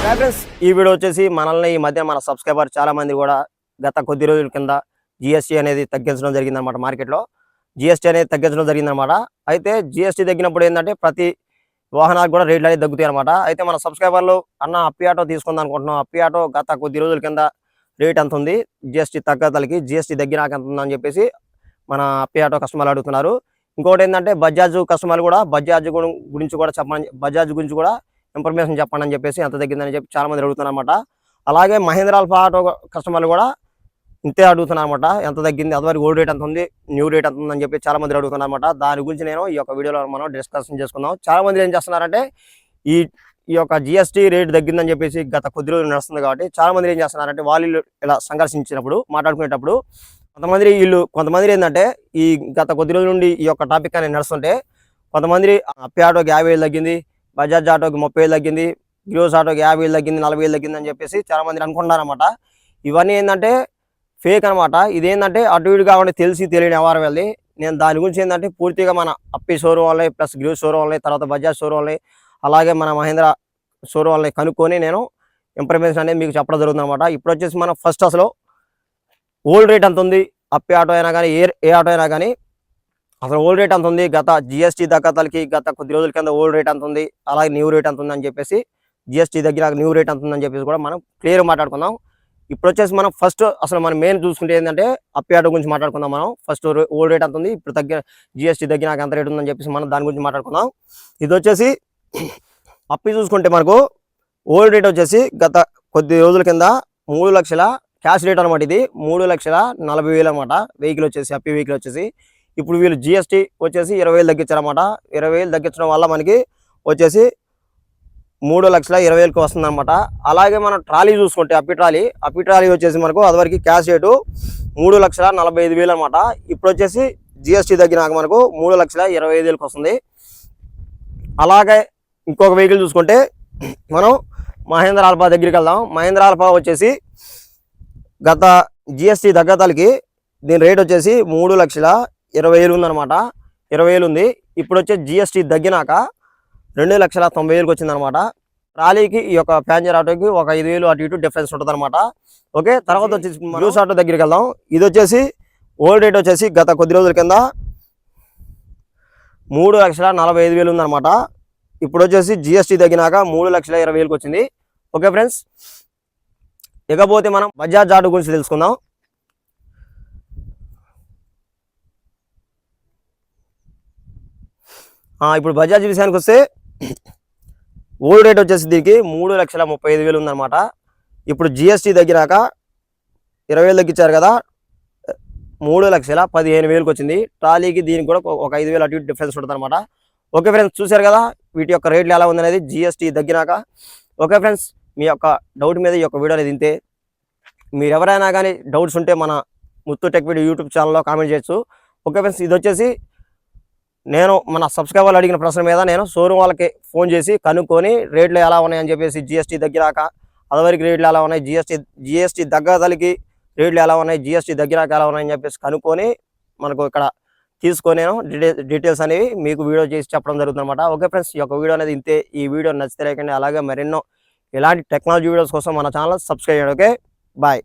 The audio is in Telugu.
ఫ్రెండ్స్ ఈ వీడియో వచ్చేసి మనల్ని ఈ మధ్య మన సబ్స్క్రైబర్ చాలా మంది కూడా గత కొద్ది రోజుల కింద జిఎస్టీ అనేది తగ్గించడం జరిగిందన్నమాట మార్కెట్లో. జిఎస్టీ అనేది తగ్గించడం జరిగిందన్నమాట. అయితే జిఎస్టీ తగ్గినప్పుడు ఏంటంటే ప్రతి వాహనాలకు కూడా రేట్లు అనేది తగ్గుతాయి అనమాట అయితే మన సబ్స్క్రైబర్లు అన్న అప్పి ఆటో తీసుకుందాం అనుకుంటున్నాం అప్పి ఆటో గత కొద్ది రోజుల కింద రేట్ ఎంత ఉంది? జిఎస్టీ తగ్గతలకి జిఎస్టీ తగ్గినాక ఎంత ఉందని చెప్పేసి మన అప్పి ఆటో కస్టమర్లు అడుగుతున్నారు. ఇంకోటి ఏంటంటే బజాజ్ కస్టమర్లు కూడా బజాజ్ గురించి కూడా చెప్పమని బజాజ్ గురించి కూడా ఇన్ఫర్మేషన్ చెప్పండి అని చెప్పేసి ఎంత తగ్గిందని చెప్పి చాలా మంది అడుగుతున్నారు అనమాట అలాగే మహేంద్ర ఆల్ఫా ఆటో కస్టమర్లు కూడా ఇంతే అడుగుతున్నాను అనమాట ఎంత తగ్గింది అదివరకు ఓల్డ్ రేట్ ఎంత ఉంది న్యూ రేట్ ఎంత ఉందని చెప్పి చాలా మంది అడుగుతున్నారు అనమాట దాని గురించి నేను ఈ యొక్క వీడియోలో మనం డిస్కషన్ చేసుకుందాం. చాలా మంది ఏం చేస్తున్నారంటే ఈ ఈ యొక్క జిఎస్టీ రేట్ తగ్గిందని చెప్పేసి గత కొద్ది రోజులు నడుస్తుంది కాబట్టి చాలా మంది ఏం చేస్తున్నారంటే వాళ్ళు ఇలా సంఘర్షించినప్పుడు మాట్లాడుకునేటప్పుడు కొంతమంది వీళ్ళు కొంతమంది ఏంటంటే ఈ గత కొద్ది రోజుల నుండి ఈ యొక్క టాపిక్ అనేది నడుస్తుంటే కొంతమంది అప్పి ఆటోకి యాభై వేలు తగ్గింది బజాజ్ ఆటోకి ముప్పై వేలు తగ్గింది గ్రోస్ ఆటోకి యాభై వేలు తగ్గింది నలభై వేలు తగ్గింది అని చెప్పేసి చాలా మంది అనుకుంటున్నారు అనమాట ఇవన్నీ ఏంటంటే ఫేక్ అనమాట ఇదేంటంటే అటు ఇటు కాకుండా తెలిసి తెలియని ఎవరు వెళ్ళి నేను దాని గురించి ఏంటంటే పూర్తిగా మన అప్పి షోరూమ్ వాళ్ళని ప్లస్ గిరోస్ షోరూమ్ వాళ్ళని తర్వాత బజాజ్ షోరూమ్ వాళ్ళని అలాగే మన మహేంద్ర షోరూమ్ వాళ్ళని కనుక్కొని నేను ఇన్ఫర్మేషన్ అనేది మీకు చెప్పడం జరుగుతుంది అనమాట ఇప్పుడు వచ్చేసి మనం ఫస్ట్ అసలు ఓల్డ్ రేట్ ఎంత ఉంది? అప్పే ఆటో అయినా కానీ ఏ ఏ ఆటో అయినా కానీ అసలు ఓల్డ్ రేట్ ఎంత ఉంది? గత జిఎస్టీ దగ్గతలకి గత కొద్ది రోజుల కింద ఓల్డ్ రేట్ ఎంత ఉంది? అలాగే న్యూ రేట్ ఎంత ఉందని చెప్పేసి జిఎస్టీ దగ్గర న్యూ రేట్ ఎంత ఉందని చెప్పేసి కూడా మనం క్లియర్ మాట్లాడుకుందాం. ఇప్పుడు వచ్చేసి మనం ఫస్ట్ అసలు మనం మెయిన్ చూసుకుంటే ఏంటంటే అప్పి ఆటో గురించి మాట్లాడుకుందాం మనం. ఫస్ట్ ఓల్డ్ రేట్ ఎంత ఉంది? ఇప్పుడు తగ్గిన జిఎస్టీ తగ్గినాక ఎంత రేట్ ఉందని చెప్పేసి మనం దాని గురించి మాట్లాడుకుందాం. ఇది వచ్చేసి అప్పి చూసుకుంటే మనకు ఓల్డ్ రేట్ వచ్చేసి గత కొద్ది రోజుల కింద మూడు లక్షల క్యాష్ రేట్ అనమాట ఇది. మూడు లక్షల నలభై వేలు అనమాట వెహికల్ వచ్చేసి అప్పి వెహికల్ వచ్చేసి. ఇప్పుడు వీళ్ళు జిఎస్టీ వచ్చేసి ఇరవై వేలు తగ్గించారనమాట ఇరవై వేలు తగ్గించడం వల్ల మనకి వచ్చేసి మూడు లక్షల ఇరవై వేలకు వస్తుంది అనమాట అలాగే మనం ట్రాలీ చూసుకుంటే అప్పి ట్రాలీ అప్పి ట్రాలీ వచ్చేసి మనకు అదివరకు క్యాష్ రేటు మూడు లక్షల నలభై ఐదు వేలు అనమాట ఇప్పుడు వచ్చేసి జిఎస్టీ తగ్గినాక మనకు మూడు లక్షల ఇరవై ఐదు వేలకు వస్తుంది. అలాగే ఇంకొక వెహికల్ చూసుకుంటే మనం మహేంద్ర ఆల్ఫా దగ్గరికి వెళ్దాం. మహేంద్ర ఆల్ఫా వచ్చేసి గత జిఎస్టీ తగ్గతలకి దీని రేట్ వచ్చేసి మూడు లక్షల ఇరవై వేలు ఉందన్నమాట. ఇరవై వేలు ఉంది. ఇప్పుడు వచ్చే జిఎస్టీ తగ్గినాక రెండు లక్షల తొంభై వేలకు వచ్చిందనమాట ట్రాలీకి ఈ యొక్క ప్యాసింజర్ ఆటోకి ఒక ఐదు వేలు అటు ఇటు డిఫరెన్స్ ఉంటుంది అనమాట ఓకే తర్వాత వచ్చేసి జ్యూస్ ఆటో దగ్గరికి వెళ్దాం. ఇది వచ్చేసి ఓల్డ్ రేట్ వచ్చేసి గత కొద్ది రోజుల కింద మూడు లక్షల నలభై ఐదు వేలు ఉందన్నమాట. ఇప్పుడు వచ్చేసి జిఎస్టీ తగ్గినాక మూడు లక్షల ఇరవై వేలకు వచ్చింది. Okay friends. ఇకపోతే మనం బజాజ్ ఆటో గురించి తెలుసుకుందాం. ఇప్పుడు బజాజ్ విషయానికి వస్తే ఓల్డ్ రేట్ వచ్చేసి దీనికి మూడు లక్షల ముప్పై ఐదు వేలు ఉందన్నమాట. ఇప్పుడు జిఎస్టీ తగ్గినాక ఇరవై వేలు తగ్గించారు కదా మూడు లక్షల పదిహేను వేలకు వచ్చింది. ట్రాలీకి దీనికి కూడా ఒక ఐదు వేలు అటు డిఫరెన్స్ ఉంటుంది అనమాట ఓకే ఫ్రెండ్స్ చూశారు కదా వీటి యొక్క రేట్లు ఎలా ఉందనేది జిఎస్టీ తగ్గినాక ఓకే ఫ్రెండ్స్ మీ యొక్క డౌట్ మీద ఈ యొక్క వీడియో అనేది ఇంతే మీరు ఎవరైనా కానీ డౌట్స్ ఉంటే మన ముత్తు టెక్ వీడియో యూట్యూబ్ ఛానల్లో కామెంట్ చేయొచ్చు. ఓకే ఫ్రెండ్స్ ఇది వచ్చేసి నేను మన సబ్స్క్రైబర్లు అడిగిన ప్రశ్న మీద నేను షోరూమ్ వాళ్ళకి ఫోన్ చేసి కనుక్కొని రేట్లు ఎలా ఉన్నాయని చెప్పేసి జిఎస్టీ దగ్గరాక అదవరికి రేట్లు ఎలా ఉన్నాయి జిఎస్టీ జిఎస్టీ దగ్గరకి రేట్లు ఎలా ఉన్నాయి జిఎస్టీ దగ్గరాక ఎలా ఉన్నాయని చెప్పేసి కనుక్కొని మనకు ఇక్కడ తీసుకొని నేను డీటెయిల్స్ డీటెయిల్స్ అనేవి మీకు వీడియో చేసి చెప్పడం జరుగుతుంది అనమాట ఓకే ఫ్రెండ్స్ ఈ యొక్క వీడియో అనేది ఇంతే. ఈ వీడియో నచ్చితే లేకండి అలాగే మరెన్నో ఇలాంటి టెక్నాలజీ వీడియోస్ కోసం మన ఛానల్ సబ్స్క్రైబ్ చేయండి ఓకే బాయ్